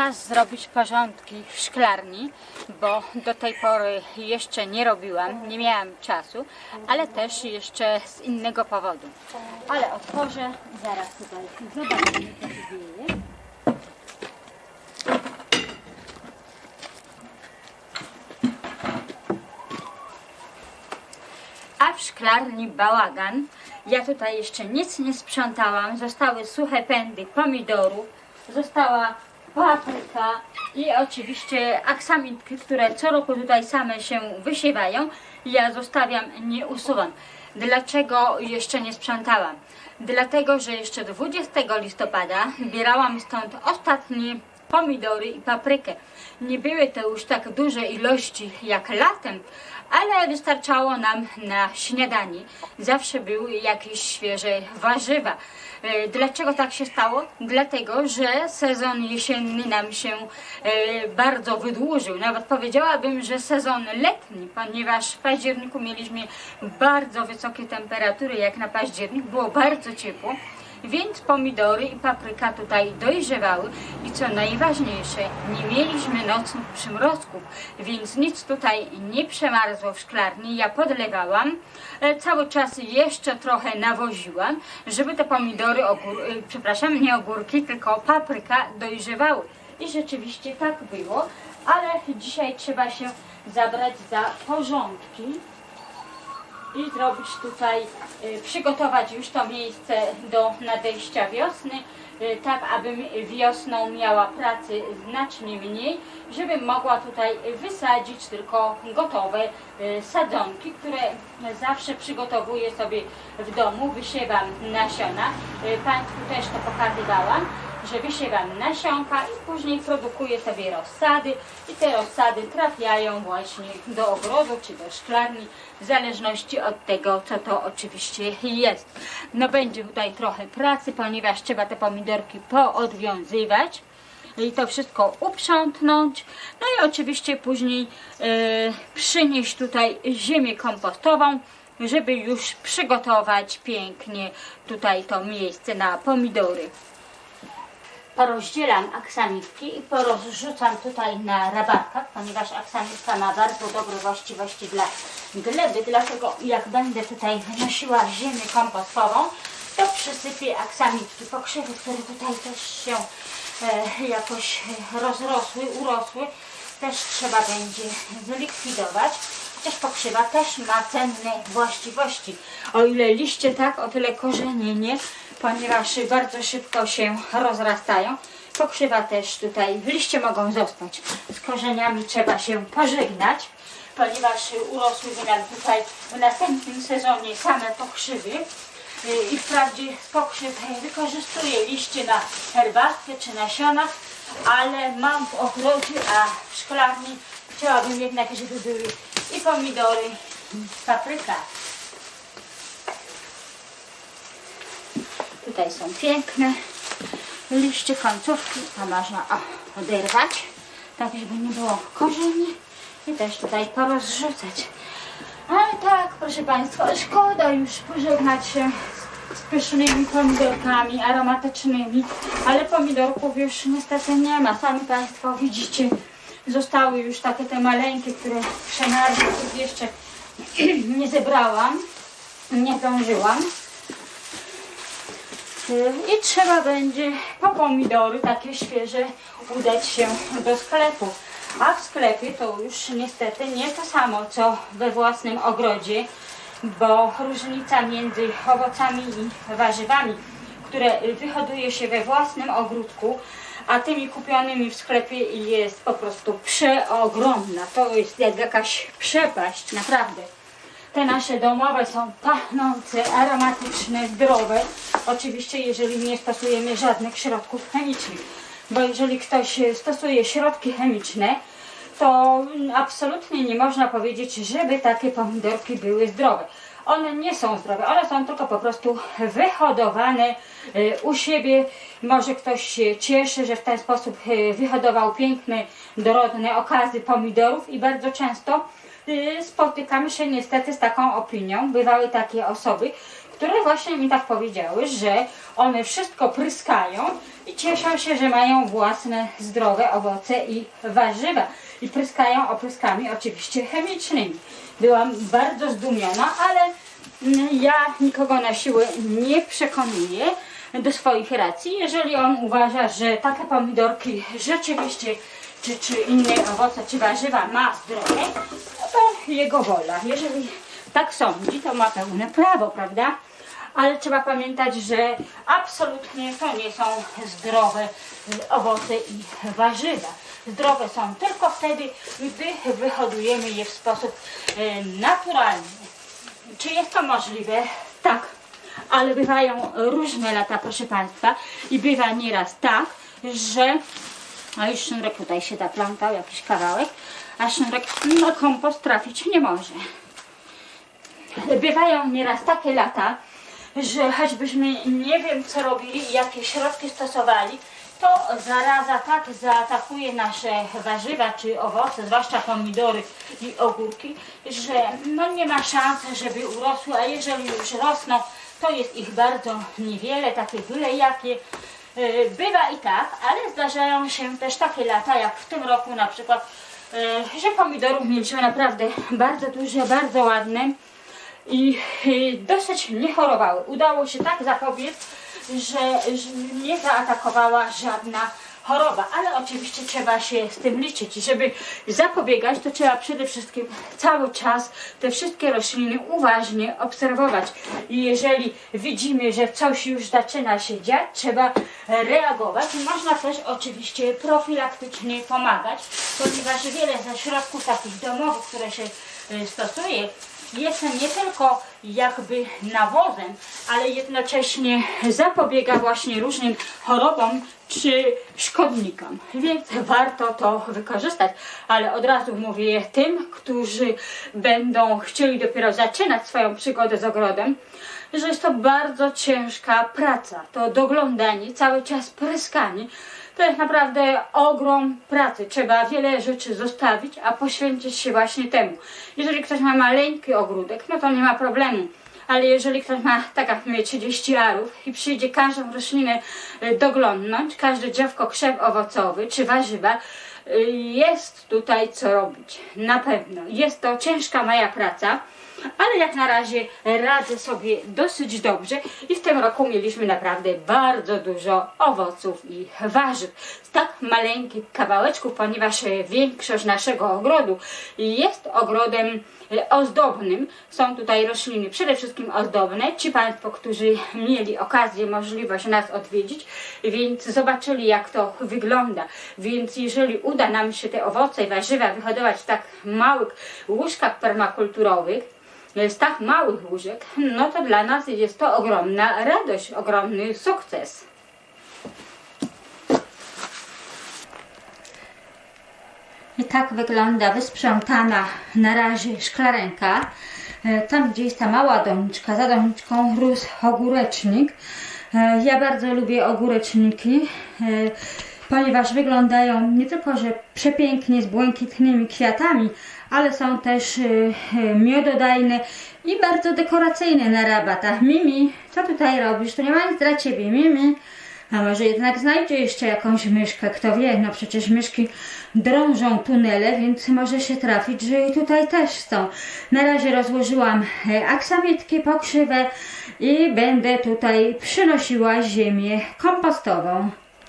czas zrobić porządki w szklarni, bo do tej pory jeszcze nie robiłam, nie miałam czasu, ale też jeszcze z innego powodu. Ale otworzę, zaraz tutaj zobaczymy, co się dzieje. A w szklarni bałagan. Ja tutaj jeszcze nic nie sprzątałam. Zostały suche pędy pomidorów, została papryka i oczywiście aksamitki, które co roku tutaj same się wysiewają. Ja zostawiam, nie usuwam. Dlaczego jeszcze nie sprzątałam? Dlatego, że jeszcze 20 listopada bierałam stąd ostatnie pomidory i paprykę. Nie były to już tak duże ilości jak latem, ale wystarczało nam na śniadanie. Zawsze były jakieś świeże warzywa. E, Dlaczego tak się stało? Dlatego, że sezon jesienny nam się e, bardzo wydłużył. Nawet powiedziałabym, że sezon letni, ponieważ w październiku mieliśmy bardzo wysokie temperatury, jak na październik, było bardzo ciepło. Więc pomidory i papryka tutaj dojrzewały i co najważniejsze, nie mieliśmy nocnych przymrozków, więc nic tutaj nie przemarzło w szklarni. Ja podlewałam, e, cały czas jeszcze trochę nawoziłam, żeby te pomidory, ogór, e, przepraszam, nie ogórki, tylko papryka dojrzewały. I rzeczywiście tak było, ale dzisiaj trzeba się zabrać za porządki i zrobić tutaj, y, przygotować już to miejsce do nadejścia wiosny, y, tak abym wiosną miała pracy znacznie mniej, żebym mogła tutaj wysadzić tylko gotowe y, sadzonki, które zawsze przygotowuję sobie w domu, wysiewam nasiona. Państwu też to pokazywałam że wysiewam nasionka i później produkuję sobie rozsady i te rozsady trafiają właśnie do ogrodu czy do szklarni w zależności od tego, co to oczywiście jest. No będzie tutaj trochę pracy, ponieważ trzeba te pomidorki poodwiązywać i to wszystko uprzątnąć. No i oczywiście później e, przynieść tutaj ziemię kompostową, żeby już przygotować pięknie tutaj to miejsce na pomidory porozdzielam aksamitki i porozrzucam tutaj na rabatkach, ponieważ aksamitka ma bardzo dobre właściwości dla gleby, dlatego jak będę tutaj wynosiła ziemię kompostową, to przysypię aksamitki, pokrzywy, które tutaj też się e, jakoś rozrosły, urosły, też trzeba będzie zlikwidować. Chociaż pokrzywa też ma cenne właściwości. O ile liście tak, o tyle korzenie nie, ponieważ bardzo szybko się rozrastają. Pokrzywa też tutaj, liście mogą zostać. Z korzeniami trzeba się pożegnać, ponieważ urosłyby nam tutaj w następnym sezonie same pokrzywy. I wprawdzie pokrzyw wykorzystuję liście na herbatkę czy nasiona, ale mam w ogrodzie, a w szklarni chciałabym jednak, żeby były i pomidory, papryka. Tutaj są piękne liście, końcówki, a można o, oderwać, tak żeby nie było korzeni i też tutaj porozrzucać. Ale tak, proszę Państwa, szkoda już pożegnać się z, pysznymi pomidorkami aromatycznymi, ale pomidorków już niestety nie ma. Sami Państwo widzicie, zostały już takie te maleńkie, które których jeszcze nie zebrałam, nie zdążyłam. I trzeba będzie po pomidory takie świeże udać się do sklepu. A w sklepie to już niestety nie to samo co we własnym ogrodzie, bo różnica między owocami i warzywami, które wyhoduje się we własnym ogródku, a tymi kupionymi w sklepie jest po prostu przeogromna. To jest jak jakaś przepaść, naprawdę. Te nasze domowe są pachnące, aromatyczne, zdrowe. Oczywiście, jeżeli nie stosujemy żadnych środków chemicznych. Bo jeżeli ktoś stosuje środki chemiczne, to absolutnie nie można powiedzieć, żeby takie pomidorki były zdrowe. One nie są zdrowe, one są tylko po prostu wyhodowane y, u siebie. Może ktoś się cieszy, że w ten sposób y, wyhodował piękne, dorodne okazy pomidorów i bardzo często spotykamy się niestety z taką opinią. Bywały takie osoby, które właśnie mi tak powiedziały, że one wszystko pryskają i cieszą się, że mają własne zdrowe owoce i warzywa. I pryskają opryskami oczywiście chemicznymi. Byłam bardzo zdumiona, ale ja nikogo na siłę nie przekonuję do swoich racji. Jeżeli on uważa, że takie pomidorki rzeczywiście, czy, czy inne owoce, czy warzywa ma zdrowe, no to jego wola. Jeżeli tak sądzi, to ma pełne prawo, prawda? Ale trzeba pamiętać, że absolutnie to nie są zdrowe owoce i warzywa. Zdrowe są tylko wtedy, gdy wyhodujemy je w sposób y, naturalny. Czy jest to możliwe? Tak. Ale bywają różne lata, proszę Państwa, i bywa nieraz tak, że a już sznurek tutaj się zaplątał, jakiś kawałek, a sznurek na kompost trafić nie może. Bywają nieraz takie lata, że choćbyśmy nie wiem co robili, jakie środki stosowali, to zaraza tak zaatakuje nasze warzywa czy owoce, zwłaszcza pomidory i ogórki, że no nie ma szans, żeby urosły, a jeżeli już rosną, to jest ich bardzo niewiele, takie byle jakie. E, Bywa i tak, ale zdarzają się też takie lata, jak w tym roku na przykład, e, że pomidorów mieliśmy naprawdę bardzo duże, bardzo ładne i y, dosyć nie chorowały. Udało się tak zapobiec, że nie zaatakowała żadna choroba, ale oczywiście trzeba się z tym liczyć. I Żeby zapobiegać, to trzeba przede wszystkim cały czas te wszystkie rośliny uważnie obserwować. I jeżeli widzimy, że coś już zaczyna się dziać, trzeba reagować. I można też oczywiście profilaktycznie pomagać, ponieważ wiele ze środków takich domowych, które się y, stosuje, jest nie tylko jakby nawozem, ale jednocześnie zapobiega właśnie różnym chorobom czy szkodnikom. Więc warto to wykorzystać. Ale od razu mówię tym, którzy będą chcieli dopiero zaczynać swoją przygodę z ogrodem, że jest to bardzo ciężka praca. To doglądanie, cały czas pryskanie. To jest naprawdę ogrom pracy. Trzeba wiele rzeczy zostawić, a poświęcić się właśnie temu. Jeżeli ktoś ma maleńki ogródek, no to nie ma problemu. Ale jeżeli ktoś ma, tak jak my, 30 arów i przyjdzie każdą roślinę y, doglądnąć, każde drzewko, krzew owocowy czy warzywa, jest tutaj co robić. Na pewno. Jest to ciężka moja praca ale jak na razie radzę sobie dosyć dobrze i w tym roku mieliśmy naprawdę bardzo dużo owoców i warzyw. Z tak maleńkich kawałeczków, ponieważ większość naszego ogrodu jest ogrodem e, ozdobnym. Są tutaj rośliny przede wszystkim ozdobne. Ci Państwo, którzy mieli okazję, możliwość nas odwiedzić, więc zobaczyli jak to wygląda. Więc jeżeli uda nam się te owoce i warzywa wyhodować w tak małych łóżkach permakulturowych, z tak małych łóżek, no to dla nas jest to ogromna radość, ogromny sukces. I tak wygląda wysprzątana na razie szklarenka. E, Tam, gdzie jest ta mała doniczka, za doniczką rósł ogórecznik. E, Ja bardzo lubię ogóreczniki, e, ponieważ wyglądają nie tylko, że przepięknie z błękitnymi kwiatami, ale są też e, e, miododajne i bardzo dekoracyjne na rabatach. Mimi, co tutaj robisz? To nie ma nic dla ciebie, Mimi. A może jednak znajdzie jeszcze jakąś myszkę, kto wie, no przecież myszki drążą tunele, więc może się trafić, że i tutaj też są. Na razie rozłożyłam e, aksamitki pokrzywę i będę tutaj przynosiła ziemię kompostową.